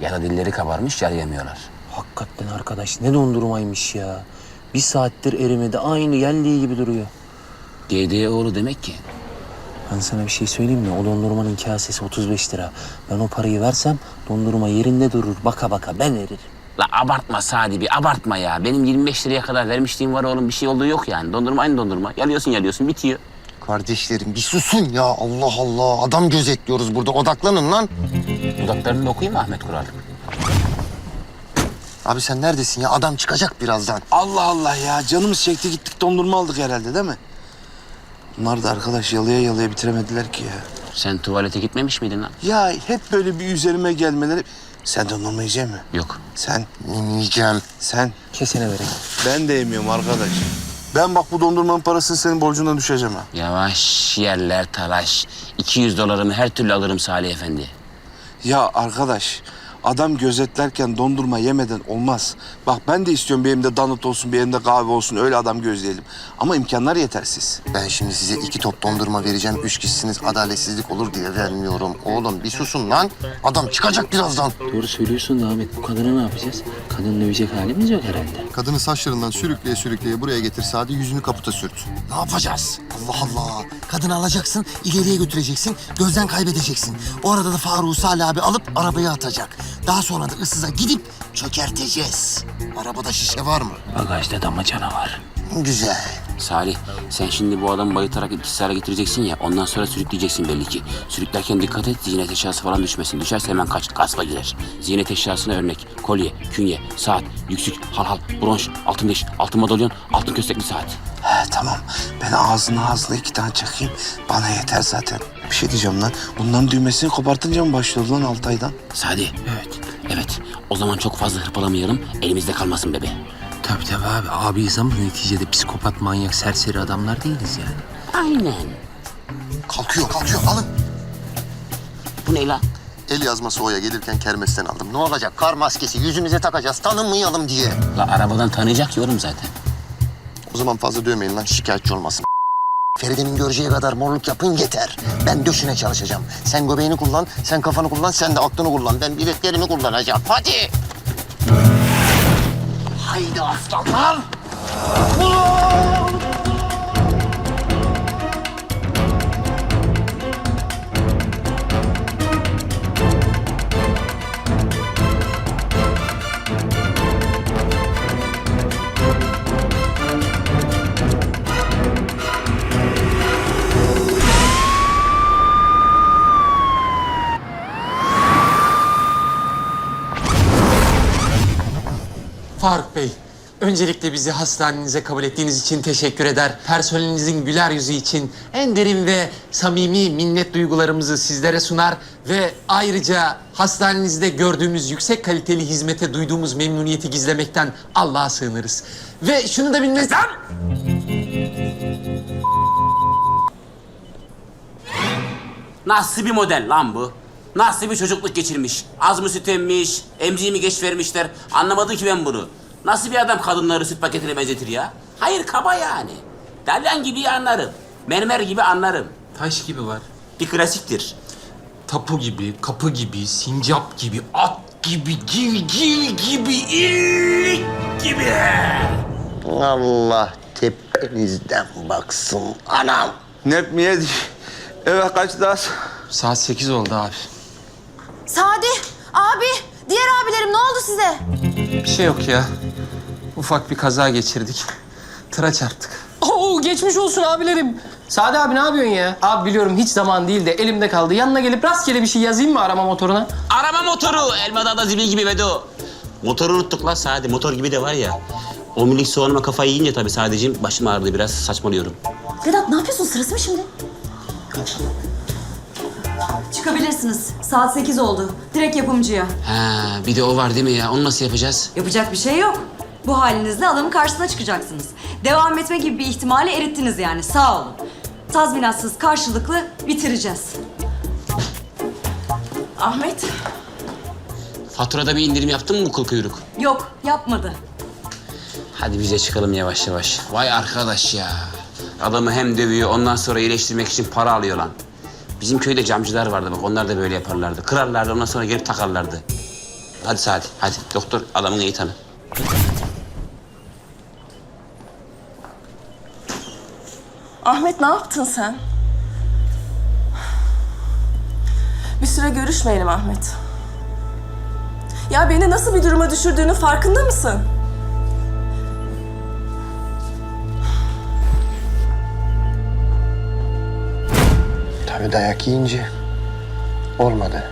Ya da dilleri kabarmış yer yemiyorlar. Hakikaten arkadaş ne dondurmaymış ya. Bir saattir erimedi aynı geldiği gibi duruyor. GD oğlu demek ki. Ben sana bir şey söyleyeyim mi? O dondurmanın kasesi 35 lira. Ben o parayı versem dondurma yerinde durur. Baka baka ben eririm. La abartma Sadi bir abartma ya. Benim 25 liraya kadar vermişliğim var oğlum bir şey olduğu yok yani. Dondurma aynı dondurma. Yalıyorsun yalıyorsun bitiyor. Kardeşlerim bir susun ya Allah Allah. Adam gözetliyoruz burada odaklanın lan. Dudaklarını da okuyayım mı Ahmet Kural? Abi sen neredesin ya? Adam çıkacak birazdan. Allah Allah ya canımız çekti gittik dondurma aldık herhalde değil mi? Bunlar da arkadaş yalıya yalıya bitiremediler ki ya. Sen tuvalete gitmemiş miydin lan? Ya hep böyle bir üzerime gelmeleri... Sen dondurma yiyecek mi? Yok. Sen, Yemeyeceğim. sen. Kesene vereyim. Ben de yemiyorum arkadaş. Ben bak bu dondurmanın parasını senin borcundan düşeceğim ha. Yavaş yerler talaş. 200 dolarımı her türlü alırım Salih Efendi. Ya arkadaş adam gözetlerken dondurma yemeden olmaz. Bak ben de istiyorum bir elimde donut olsun bir elimde kahve olsun öyle adam gözleyelim. Ama imkanlar yetersiz. Ben şimdi size iki top dondurma vereceğim. Üç kişisiniz adaletsizlik olur diye vermiyorum. Oğlum bir susun lan. Adam çıkacak birazdan. Doğru söylüyorsun da Ahmet bu kadına ne yapacağız? Kadın dövecek halimiz yok herhalde. Kadını saçlarından sürükleye sürükleye buraya getir Sadi yüzünü kaputa sürt. Ne yapacağız? Allah Allah. Kadını alacaksın, ileriye götüreceksin, gözden kaybedeceksin. O arada da Faruk Salih abi alıp arabaya atacak. Daha sonra da ıssıza gidip çökerteceğiz. Arabada şişe var mı? Bagajda damacana var. Güzel. Salih sen şimdi bu adamı bayıltarak etkisiz hale getireceksin ya ondan sonra sürükleyeceksin belli ki. Sürüklerken dikkat et ziynet eşyası falan düşmesin. Düşerse hemen kaç gaspa girer. Ziynet eşyasına örnek kolye, künye, saat, yüksük, halhal, bronş, altın diş, altın madalyon, altın köstekli saat. He tamam ben ağzına ağzına iki tane çakayım bana yeter zaten. Bir şey diyeceğim lan bunların düğmesini kopartınca mı başlıyor lan Altay'dan? Sadi. Evet. Evet. O zaman çok fazla hırpalamayalım. Elimizde kalmasın bebe. Tabii tabii abi. Abiyiz ama neticede psikopat, manyak, serseri adamlar değiliz yani. Aynen. Kalkıyor, kalkıyor. Alın. Bu ne lan? El yazması oya gelirken kermesten aldım. Ne olacak? Kar maskesi yüzümüze takacağız. Tanınmayalım diye. La arabadan tanıyacak yorum zaten. O zaman fazla dövmeyin lan şikayetçi olmasın. Feride'nin göreceği kadar morluk yapın yeter. Ben döşüne çalışacağım. Sen göbeğini kullan, sen kafanı kullan, sen de aklını kullan. Ben bileklerimi kullanacağım. Hadi. Haydi aslanlar. Öncelikle bizi hastanenize kabul ettiğiniz için teşekkür eder. Personelinizin güler yüzü için en derin ve samimi minnet duygularımızı sizlere sunar ve ayrıca hastanenizde gördüğümüz yüksek kaliteli hizmete duyduğumuz memnuniyeti gizlemekten Allah'a sığınırız. Ve şunu da bilmez... Lan! Nasıl bir model lan bu? Nasıl bir çocukluk geçirmiş? Az mı süt emmiş? Emziği mi geç vermişler? Anlamadım ki ben bunu. Nasıl bir adam kadınları süt paketine benzetir ya? Hayır kaba yani. Dalyan gibi anlarım. Mermer gibi anlarım. Taş gibi var. Bir klasiktir. Tapu gibi, kapı gibi, sincap gibi, at gibi, civciv gibi, illik gibi. Allah tepenizden baksın anam. Nep mi yedi? Eve kaç daha? Saat sekiz oldu abi. Sadi, abi, diğer abilerim ne oldu size? Bir şey yok ya. Ufak bir kaza geçirdik. Tıra çarptık. Oo geçmiş olsun abilerim. Sade abi ne yapıyorsun ya? Abi biliyorum hiç zaman değil de elimde kaldı. Yanına gelip rastgele bir şey yazayım mı arama motoruna? Araba motoru. Elmadağ'da zibil gibi Vedo. Motoru unuttuk lan Sadi. Motor gibi de var ya. O minik soğanıma kafayı yiyince tabii sadece başım ağrıdı biraz saçmalıyorum. Vedat ne yapıyorsun? Sırası mı şimdi? Çıkabilirsiniz. Saat 8 oldu. Direkt yapımcıya. Ha, bir de o var değil mi ya? Onu nasıl yapacağız? Yapacak bir şey yok. Bu halinizle adamın karşısına çıkacaksınız. Devam etme gibi bir ihtimali erittiniz yani. Sağ olun. Tazminatsız karşılıklı bitireceğiz. Ahmet? Faturada bir indirim yaptın mı bu kıl kuyruk? Yok, yapmadı. Hadi bize çıkalım yavaş yavaş. Vay arkadaş ya. Adamı hem dövüyor ondan sonra iyileştirmek için para alıyor lan. Bizim köyde camcılar vardı bak onlar da böyle yaparlardı. Kırarlardı ondan sonra gelip takarlardı. Hadi Sadi hadi. Doktor adamın iyi tanı. Ahmet ne yaptın sen? Bir süre görüşmeyelim Ahmet. Ya beni nasıl bir duruma düşürdüğünün farkında mısın? Tabii dayak yiyince olmadı.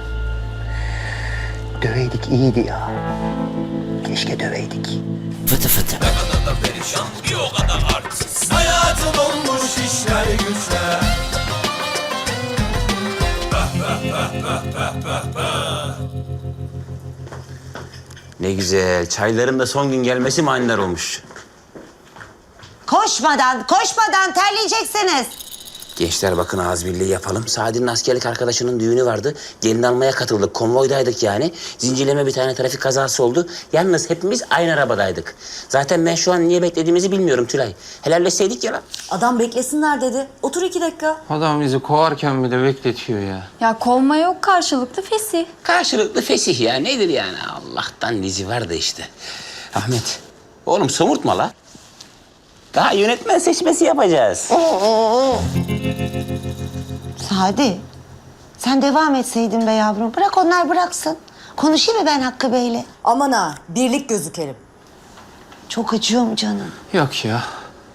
Döveydik iyiydi ya. Keşke döveydik. Fıtı fıtı. Ne güzel. Çayların da son gün gelmesi manidar olmuş. Koşmadan, koşmadan terleyeceksiniz. Gençler bakın ağız birliği yapalım. Sadi'nin askerlik arkadaşının düğünü vardı. Gelin almaya katıldık. Konvoydaydık yani. Zincirleme bir tane trafik kazası oldu. Yalnız hepimiz aynı arabadaydık. Zaten ben şu an niye beklediğimizi bilmiyorum Tülay. Helalleşseydik ya lan. Adam beklesinler dedi. Otur iki dakika. Adam bizi kovarken bile bekletiyor ya. Ya kovma yok karşılıklı fesih. Karşılıklı fesih ya. Nedir yani? Allah'tan dizi var da işte. Ahmet. Oğlum somurtma la. Daha yönetmen seçmesi yapacağız. Sadi, sen devam etseydin be yavrum. Bırak onlar bıraksın. Konuşayım mı ben Hakkı Bey'le? Aman ha birlik gözükelim. Çok acıyor mu canım? Yok ya.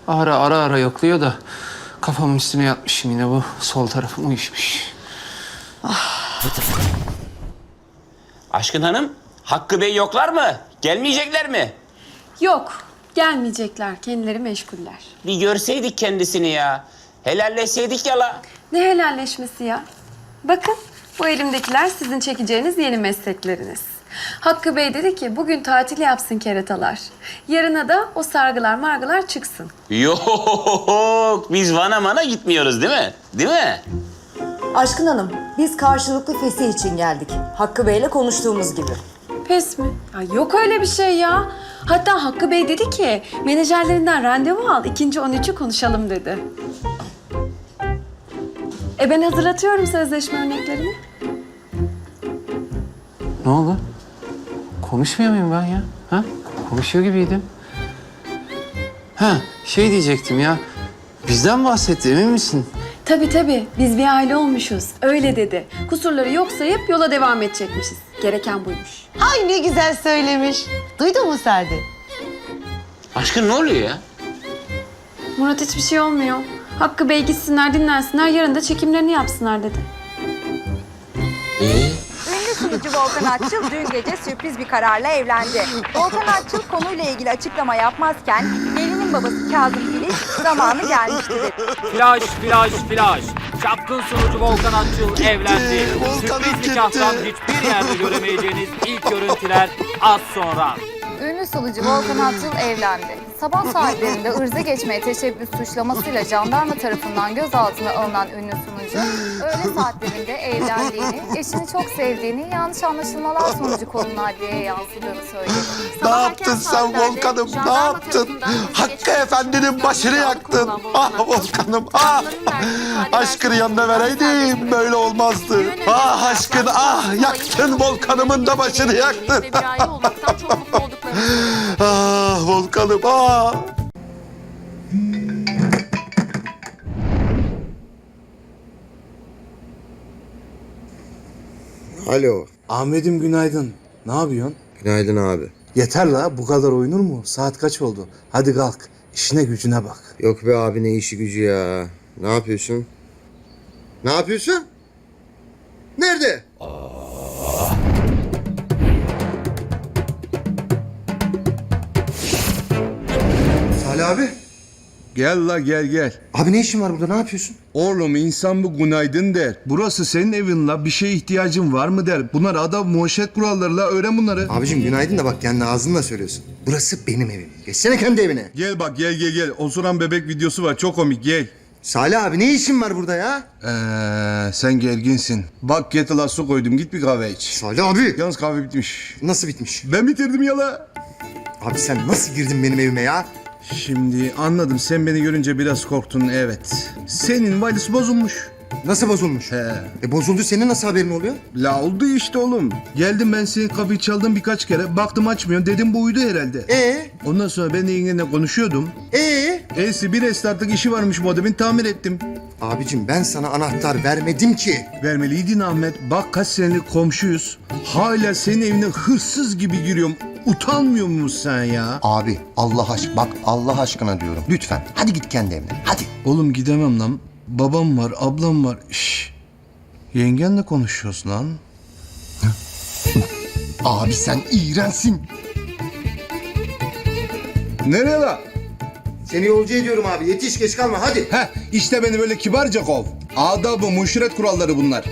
Ara ara ara yokluyor da kafamın üstüne yatmışım yine bu sol tarafım uyuşmuş. Aşkın Hanım, Hakkı Bey yoklar mı? Gelmeyecekler mi? Yok gelmeyecekler kendileri meşguller. Bir görseydik kendisini ya. Helalleşseydik ya la. Ne helalleşmesi ya? Bakın bu elimdekiler sizin çekeceğiniz yeni meslekleriniz. Hakkı Bey dedi ki bugün tatil yapsın keratalar. Yarına da o sargılar margılar çıksın. Yok, biz Van'a mana gitmiyoruz değil mi? Değil mi? Aşkın Hanım biz karşılıklı fesih için geldik. Hakkı Bey'le konuştuğumuz gibi. Pes mi? Ya yok öyle bir şey ya. Hatta Hakkı Bey dedi ki menajerlerinden randevu al ikinci 13'ü konuşalım dedi. E ben hazırlatıyorum sözleşme örneklerini. Ne oldu? Konuşmuyor muyum ben ya? Ha? Konuşuyor gibiydim. Ha, şey diyecektim ya. Bizden bahsetti emin misin? Tabii tabii. Biz bir aile olmuşuz. Öyle dedi. Kusurları yok sayıp yola devam edecekmişiz. Gereken buymuş. Ay ne güzel söylemiş. Duydun mu Sadi? Aşkın ne oluyor ya? Murat hiçbir şey olmuyor. Hakkı Bey gitsinler dinlensinler. Yarın da çekimlerini yapsınlar dedi. Ee? Ünlü sunucu Volkan Atçıl dün gece sürpriz bir kararla evlendi. Volkan Atçıl konuyla ilgili açıklama yapmazken gelinin babası Kazım Filiz zamanı gelmişti dedi. Flash, flash, flash. Çapkın sunucu Volkan Atçıl evlendi. Sürpriz nikahtan hiçbir yerde göremeyeceğiniz ilk görüntüler az sonra. Ünlü sunucu Volkan Atçıl evlendi. Sabah saatlerinde ırza geçmeye teşebbüs suçlamasıyla jandarma tarafından gözaltına alınan ünlü sunucu, öğle saatlerinde evlendiğini, eşini çok sevdiğini, yanlış anlaşılmalar sonucu konunun adliyeye yansıdığını söyledi. Ne Sabah yaptın sen saatlerde Volkan'ım? Ne jandarma yaptın? tarafından Hakkı Efendi'nin başını yaktın. Ah Volkan'ım ah. sanıkların verdiği ifade Aşkını versiyonu yanına vereydim böyle olmazdı. Ah aşkın yapılan ah olayın yaktın Volkan'ımın da başını yaktın. ve bir aile olmaktan çok mutlu olduklarını söyledi. Ah Volkan'ım ah. Alo. Ahmet'im günaydın. Ne yapıyorsun? Günaydın abi. Yeter la bu kadar oyunur mu? Saat kaç oldu? Hadi kalk. İşine gücüne bak. Yok be abi ne işi gücü ya. Ne yapıyorsun? Ne yapıyorsun? Nerede? Salih abi. Gel la gel gel. Abi ne işin var burada? Ne yapıyorsun? Oğlum insan bu günaydın der. Burası senin evin la. Bir şeye ihtiyacın var mı der. Bunlar adam muhaşet kuralları la. Öğren bunları. Abicim günaydın da bak kendi ağzınla söylüyorsun. Burası benim evim. Geçsene kendi evine. Gel bak gel gel gel. Osuran bebek videosu var. Çok komik gel. Salih abi ne işin var burada ya? Ee, sen gerginsin. Bak kettle'a su koydum. Git bir kahve iç. Salih abi. Yalnız kahve bitmiş. Nasıl bitmiş? Ben bitirdim ya la. Abi sen nasıl girdin benim evime ya? Şimdi anladım. Sen beni görünce biraz korktun evet. Senin valiz bozulmuş. Nasıl bozulmuş? He. E bozuldu senin nasıl haberin oluyor? La oldu işte oğlum. Geldim ben senin kapıyı çaldım birkaç kere. Baktım açmıyorsun. Dedim bu uyudu herhalde. Ee? Ondan sonra ben de yengenle konuşuyordum. Ee? E'si bir es artık işi varmış modemin tamir ettim. Abicim ben sana anahtar vermedim ki. Vermeliydin Ahmet. Bak kaç senelik komşuyuz. Hala senin evine hırsız gibi giriyorum. Utanmıyor musun sen ya? Abi Allah aşk bak Allah aşkına diyorum. Lütfen hadi git kendi evine hadi. Oğlum gidemem lan. Babam var, ablam var. Şş. Yengenle konuşuyoruz lan. Abi sen iğrensin. Nereye la? Seni yolcu ediyorum abi yetiş geç kalma hadi. Heh işte beni böyle kibarca kov. Adabı, muşret kuralları bunlar.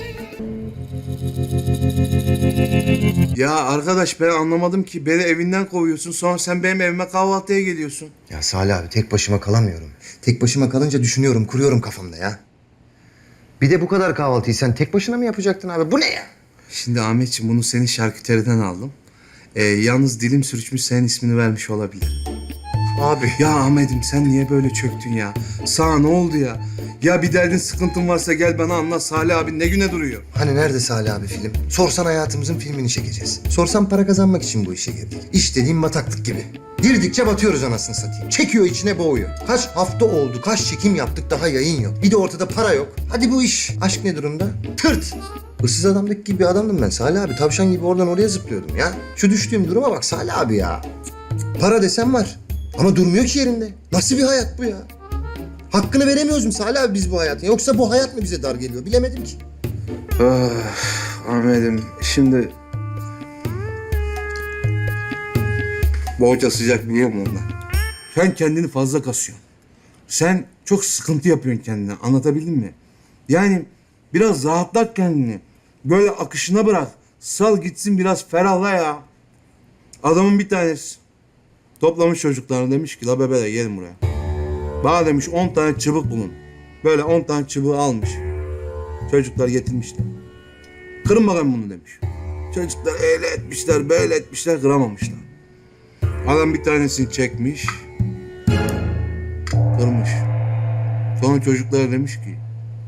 Ya arkadaş ben anlamadım ki. Beni evinden kovuyorsun. Sonra sen benim evime kahvaltıya geliyorsun. Ya Salih abi tek başıma kalamıyorum. Tek başıma kalınca düşünüyorum kuruyorum kafamda ya. Bir de bu kadar kahvaltıyı sen tek başına mı yapacaktın abi? Bu ne ya? Şimdi Ahmetciğim bunu senin şarküteriden aldım. Ee, yalnız dilim sürçmüş senin ismini vermiş olabilir. Abi. Ya Ahmet'im sen niye böyle çöktün ya? Sana ne oldu ya? Ya bir derdin sıkıntın varsa gel bana anlat. Salih abi ne güne duruyor? Hani nerede Salih abi film? Sorsan hayatımızın filmini çekeceğiz. Sorsan para kazanmak için bu işe girdik. İş dediğim bataklık gibi. Girdikçe batıyoruz anasını satayım. Çekiyor içine boğuyor. Kaç hafta oldu, kaç çekim yaptık daha yayın yok. Bir de ortada para yok. Hadi bu iş. Aşk ne durumda? Tırt. Hırsız adamdaki gibi bir adamdım ben Salih abi. Tavşan gibi oradan oraya zıplıyordum ya. Şu düştüğüm duruma bak Salih abi ya. Para desem var. Ama durmuyor ki yerinde. Nasıl bir hayat bu ya? Hakkını veremiyoruz mu Salih abi biz bu hayatın? Yoksa bu hayat mı bize dar geliyor? Bilemedim ki. Ah, Ahmet'im şimdi... Boğaça sıcak biliyor musun ondan? Sen kendini fazla kasıyorsun. Sen çok sıkıntı yapıyorsun kendine. Anlatabildim mi? Yani biraz rahatlat kendini. Böyle akışına bırak. Sal gitsin biraz ferahla ya. Adamın bir tanesi toplamış çocuklarını demiş ki la bebeler gelin buraya. Bana demiş 10 tane çubuk bulun. Böyle 10 tane çubuğu almış. Çocuklar getirmişler. Kırın bakalım bunu demiş. Çocuklar öyle etmişler, böyle etmişler, kıramamışlar. Adam bir tanesini çekmiş, kırmış. Sonra çocuklara demiş ki,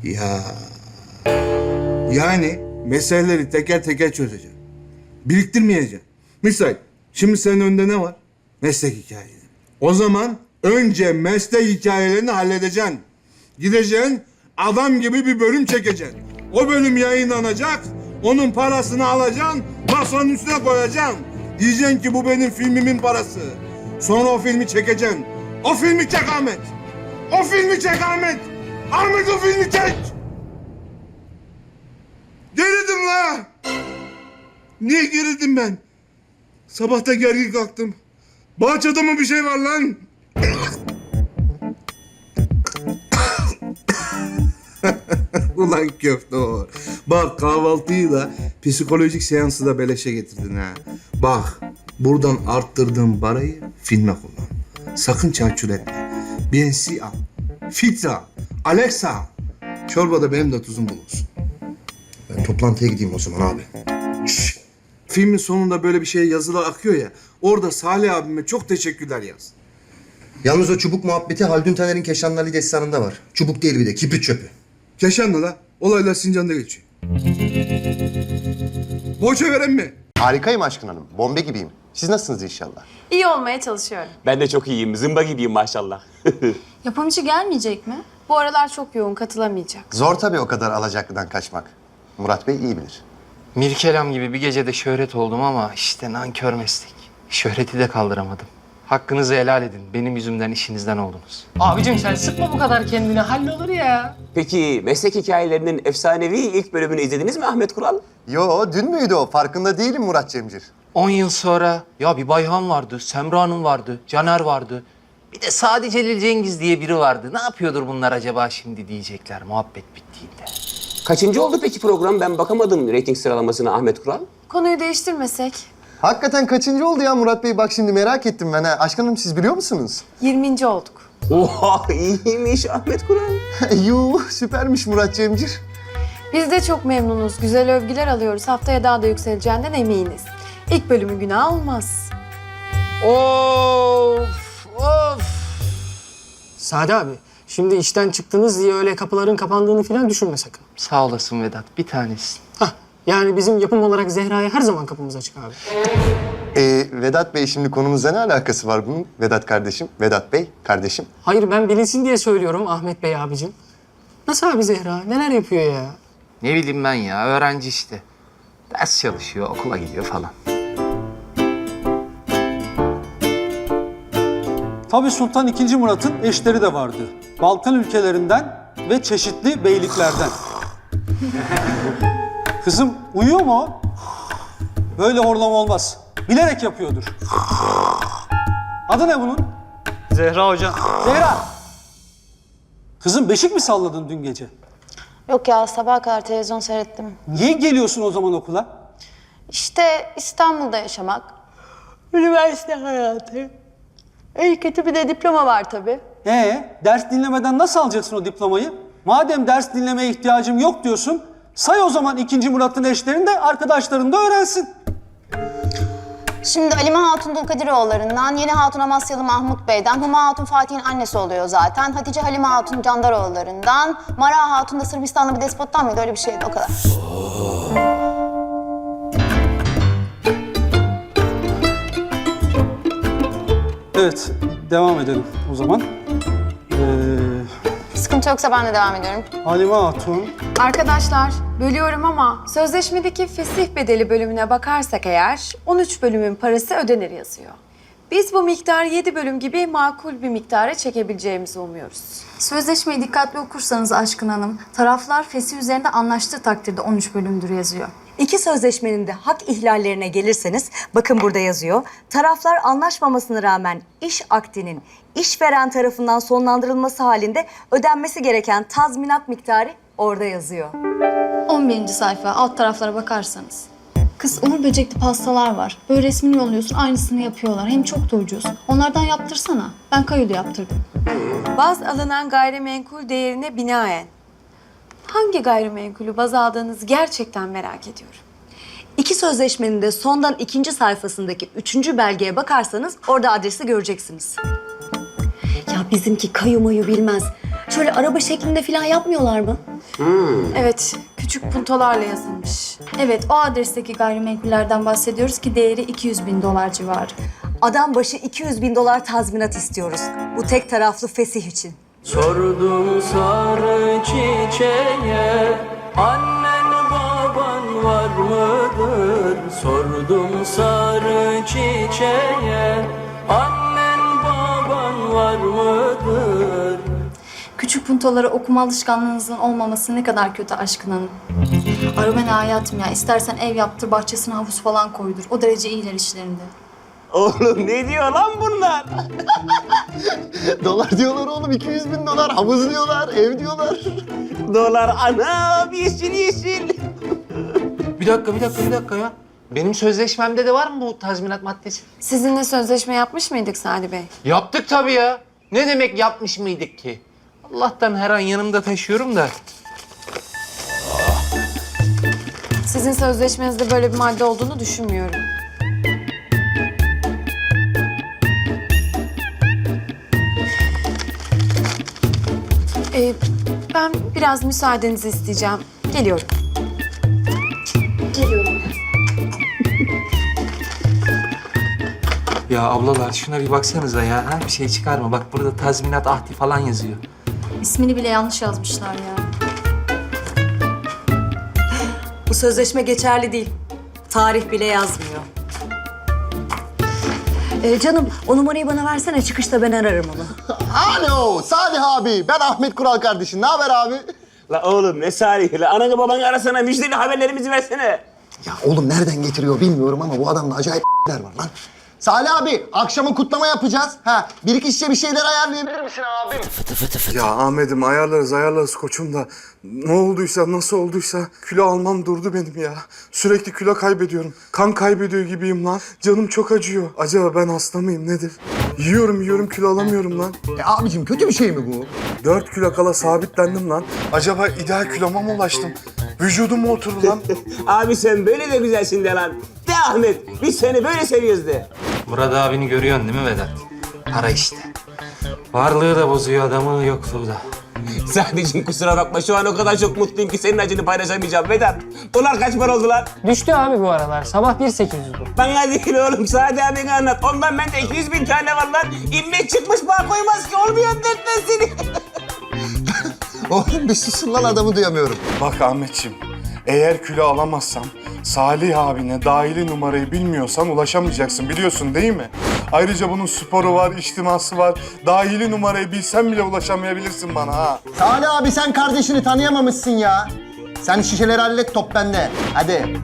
ya... Yani meseleleri teker teker çözeceğim. Biriktirmeyeceğim. Misal, şimdi senin önünde ne var? Meslek hikayeleri. O zaman önce meslek hikayelerini halledeceksin. Gideceksin, adam gibi bir bölüm çekeceksin. O bölüm yayınlanacak, onun parasını alacaksın, masanın üstüne koyacaksın. Diyeceksin ki bu benim filmimin parası. Sonra o filmi çekeceksin. O filmi çek Ahmet. O filmi çek Ahmet. Ahmet o filmi çek. Gerildim la. Niye gerildim ben? Sabahta gergin kalktım. Bahçede mı bir şey var lan? Ulan köfte o. Bak kahvaltıyı da psikolojik seansı da beleşe getirdin ha. Bak buradan arttırdığın parayı filme kullan. Sakın çarçur etme. BNC al. Filtre al. Alexa al. Çorbada benim de tuzum bulunsun. Ben toplantıya gideyim o zaman abi. Şşş. Filmin sonunda böyle bir şey yazılar akıyor ya. Orada Salih abime çok teşekkürler yaz. Yalnız o çubuk muhabbeti Haldun Taner'in Keşanlı Ali destanında var. Çubuk değil bir de kibrit çöpü. Keşanlı la. Olaylar Sincan'da geçiyor. Boşa veren mi? Harikayım Aşkın Hanım. Bombe gibiyim. Siz nasılsınız inşallah? İyi olmaya çalışıyorum. Ben de çok iyiyim. Zımba gibiyim maşallah. Yapımcı gelmeyecek mi? Bu aralar çok yoğun, katılamayacak. Zor tabii o kadar alacaklıdan kaçmak. Murat Bey iyi bilir. Mirkelam gibi bir gecede şöhret oldum ama işte nankör meslek. Şöhreti de kaldıramadım. Hakkınızı helal edin. Benim yüzümden işinizden oldunuz. Abicim sen sıkma bu kadar kendini. Hallolur ya. Peki meslek hikayelerinin efsanevi ilk bölümünü izlediniz mi Ahmet Kural? Yo dün müydü o? Farkında değilim Murat Cemcir. 10 yıl sonra ya bir Bayhan vardı, Semra Hanım vardı, Caner vardı. Bir de Sadi Celil Cengiz diye biri vardı. Ne yapıyordur bunlar acaba şimdi diyecekler muhabbet bittiğinde. Kaçıncı oldu peki program? Ben bakamadım reyting sıralamasına Ahmet Kural. Konuyu değiştirmesek? Hakikaten kaçıncı oldu ya Murat Bey? Bak şimdi merak ettim ben ha. Aşkın Hanım siz biliyor musunuz? 20. olduk. Oha iyiymiş Ahmet Kural. Yuh süpermiş Murat Cemcir. Biz de çok memnunuz. Güzel övgüler alıyoruz. Haftaya daha da yükseleceğinden eminiz. İlk bölümü günah olmaz. Of of. Sade abi, Şimdi işten çıktınız diye öyle kapıların kapandığını falan düşünme sakın. Sağ olasın Vedat. Bir tanesin. Hah. Yani bizim yapım olarak Zehra'ya her zaman kapımız açık abi. Ee, Vedat Bey şimdi konumuzla ne alakası var bunun? Vedat kardeşim, Vedat Bey kardeşim. Hayır ben bilinsin diye söylüyorum Ahmet Bey abicim. Nasıl abi Zehra? Neler yapıyor ya? Ne bileyim ben ya öğrenci işte. Ders çalışıyor, okula gidiyor falan. Tabi Sultan II. Murat'ın eşleri de vardı. Balkan ülkelerinden ve çeşitli beyliklerden. Kızım uyuyor mu o? Böyle horlama olmaz. Bilerek yapıyordur. Adı ne bunun? Zehra hocam. Zehra. Kızım beşik mi salladın dün gece? Yok ya sabaha kadar televizyon seyrettim. Niye geliyorsun o zaman okula? İşte İstanbul'da yaşamak. Üniversite hayatı. En kötü bir de diploma var tabii. Ee, ders dinlemeden nasıl alacaksın o diplomayı? Madem ders dinlemeye ihtiyacım yok diyorsun, say o zaman 2. Murat'ın eşlerini de arkadaşların da öğrensin. Şimdi Alime Hatun Dulkadiroğullarından, Yeni Hatun Amasyalı Mahmut Bey'den, Huma Hatun Fatih'in annesi oluyor zaten. Hatice Halime Hatun Candaroğullarından, Mara Hatun da Sırbistanlı bir despottan mıydı öyle bir şeydi o kadar. Evet, devam edelim o zaman. Sıkıntı yoksa ben de devam ediyorum. Halime Hatun, Arkadaşlar, bölüyorum ama sözleşmedeki fesih bedeli bölümüne bakarsak eğer 13 bölümün parası ödenir yazıyor. Biz bu miktarı 7 bölüm gibi makul bir miktara çekebileceğimizi umuyoruz. Sözleşmeyi dikkatli okursanız Aşkın Hanım, taraflar fesih üzerinde anlaştığı takdirde 13 bölümdür yazıyor. İki sözleşmenin de hak ihlallerine gelirseniz bakın burada yazıyor. Taraflar anlaşmamasına rağmen iş akdinin işveren tarafından sonlandırılması halinde ödenmesi gereken tazminat miktarı orada yazıyor. 11. sayfa alt taraflara bakarsanız. Kız uğur böcekli pastalar var. Böyle resmini yolluyorsun aynısını yapıyorlar. Hem çok da ucuz. Onlardan yaptırsana. Ben kayoda yaptırdım. Baz alınan gayrimenkul değerine binaen hangi gayrimenkulü baz aldığınızı gerçekten merak ediyorum. İki sözleşmenin de sondan ikinci sayfasındaki üçüncü belgeye bakarsanız orada adresi göreceksiniz. Ya bizimki kayu mayu bilmez. Şöyle araba şeklinde falan yapmıyorlar mı? Evet, küçük puntolarla yazılmış. Evet o adresteki gayrimenkullerden bahsediyoruz ki değeri 200 bin dolar civarı. Adam başı 200 bin dolar tazminat istiyoruz. Bu tek taraflı fesih için. Sordum sarı çiçeğe Annen baban var mıdır? Sordum sarı çiçeğe Annen baban var mıdır? Küçük puntolara okuma alışkanlığınızın olmaması ne kadar kötü Aşkın Hanım. Beni hayatım ya. İstersen ev yaptır, bahçesine havuz falan koydur. O derece iyiler işlerinde. Oğlum ne diyor lan bunlar? dolar diyorlar oğlum 200 bin dolar. Havuz diyorlar, ev diyorlar. Dolar anam yeşil yeşil. Bir dakika, bir dakika, bir dakika ya. Benim sözleşmemde de var mı bu tazminat maddesi? Sizinle sözleşme yapmış mıydık Sadi Bey? Yaptık tabii ya. Ne demek yapmış mıydık ki? Allah'tan her an yanımda taşıyorum da. Sizin sözleşmenizde böyle bir madde olduğunu düşünmüyorum. Ee, ben biraz müsaadenizi isteyeceğim. Geliyorum. Ya ablalar şuna bir baksanıza ya. Ha? Bir şey çıkarma. Bak burada tazminat ahdi falan yazıyor. İsmini bile yanlış yazmışlar ya. Bu sözleşme geçerli değil. Tarih bile yazmıyor. Ee, canım o numarayı bana versene çıkışta ben ararım onu. Alo, Salih abi. Ben Ahmet Kural kardeşim. Ne haber abi? La oğlum ne Salih la ananı babanı arasana müjdeli haberlerimizi versene. Ya oğlum nereden getiriyor bilmiyorum ama bu adamda acayip var lan. Salih abi, akşama kutlama yapacağız. Ha, bir iki şişe bir şeyler ayarlayabilir misin abim? Ya Ahmet'im ayarlarız ayarlarız koçum da ne olduysa nasıl olduysa kilo almam durdu benim ya. Sürekli kilo kaybediyorum. Kan kaybediyor gibiyim lan. Canım çok acıyor. Acaba ben hasta mıyım nedir? Yiyorum yiyorum kilo alamıyorum lan. E abicim kötü bir şey mi bu? 4 kilo kala sabitlendim lan. Acaba ideal kiloma mı ulaştım? Vücudum mu oturdu lan? Abi sen böyle de güzelsin de lan. De Ahmet biz seni böyle seviyoruz de. Murat abini görüyorsun değil mi Vedat? Para işte. Varlığı da bozuyor adamı yokluğu da. Sadece kusura bakma şu an o kadar çok mutluyum ki senin acını paylaşamayacağım Vedat. Dolar kaç para oldu lan? Düştü abi bu aralar. Sabah 1.800 bu. Bana değil oğlum Sadi abine anlat. Ondan bende 200 bin tane var lan. İnmek çıkmış bağ koymaz ki olmuyor dertten seni. Oğlum bir susun lan adamı duyamıyorum. Bak Ahmetciğim, eğer kilo alamazsam Salih abine dahili numarayı bilmiyorsan ulaşamayacaksın biliyorsun değil mi? Ayrıca bunun sporu var, içtiması var. Dahili numarayı bilsen bile ulaşamayabilirsin bana ha. Salih abi sen kardeşini tanıyamamışsın ya. Sen şişeleri hallet top bende. Hadi.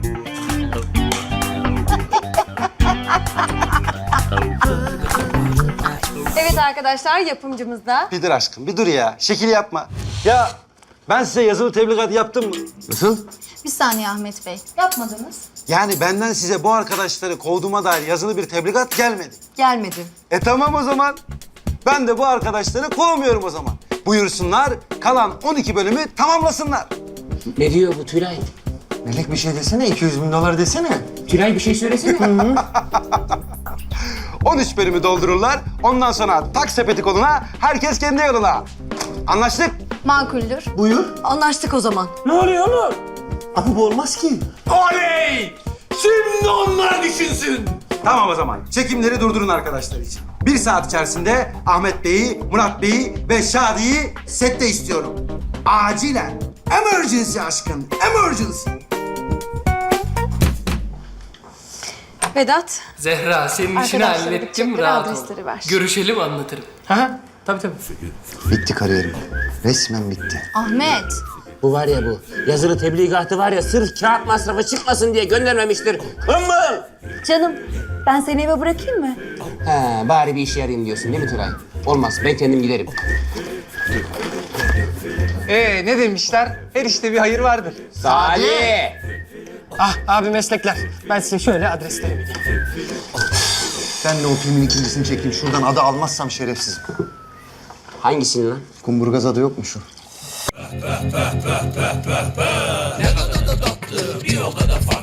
Evet arkadaşlar yapımcımız da. Bir dur aşkım, bir dur ya. Şekil yapma. Ya ben size yazılı tebligat yaptım mı? Nasıl? Bir saniye Ahmet Bey. Yapmadınız. Yani benden size bu arkadaşları kovduğuma dair yazılı bir tebligat gelmedi. Gelmedi. E tamam o zaman. Ben de bu arkadaşları kovmuyorum o zaman. Buyursunlar, kalan 12 bölümü tamamlasınlar. Ne diyor bu Tülay? Melek bir şey desene, 200 bin dolar desene. Tülay bir şey söylesene. 13 bölümü doldururlar, ondan sonra tak sepeti koluna, herkes kendi yoluna. Anlaştık? Makuldür. Buyur. Anlaştık o zaman. ne oluyor oğlum? Ama bu olmaz ki. Oley! Şimdi onlar düşünsün. Tamam o zaman. Çekimleri durdurun arkadaşlar için. Bir saat içerisinde Ahmet Bey'i, Murat Bey'i ve Şadi'yi sette istiyorum. Acilen. Emergency aşkım. Emergency. Vedat. Zehra senin işini hallettim rahat ol. adresleri ver. Görüşelim anlatırım. Ha? Tabii tabii. Bitti kariyerim. Resmen bitti. Ahmet. Bu var ya bu. Yazılı tebligatı var ya sırf kağıt masrafı çıkmasın diye göndermemiştir. Hımbıl! Canım ben seni eve bırakayım mı? Ha, bari bir işe yarayayım diyorsun değil mi Tülay? Olmaz ben kendim giderim. Ee ne demişler? Her işte bir hayır vardır. Salih! Ah abi meslekler. Ben size şöyle adresleri vereyim. Ben de o filmin ikincisini çekeyim. Şuradan adı almazsam şerefsizim. Hangisinin lan? Kumburgaz adı yok mu şu? Ne kadar da tatlı bir o kadar farklı.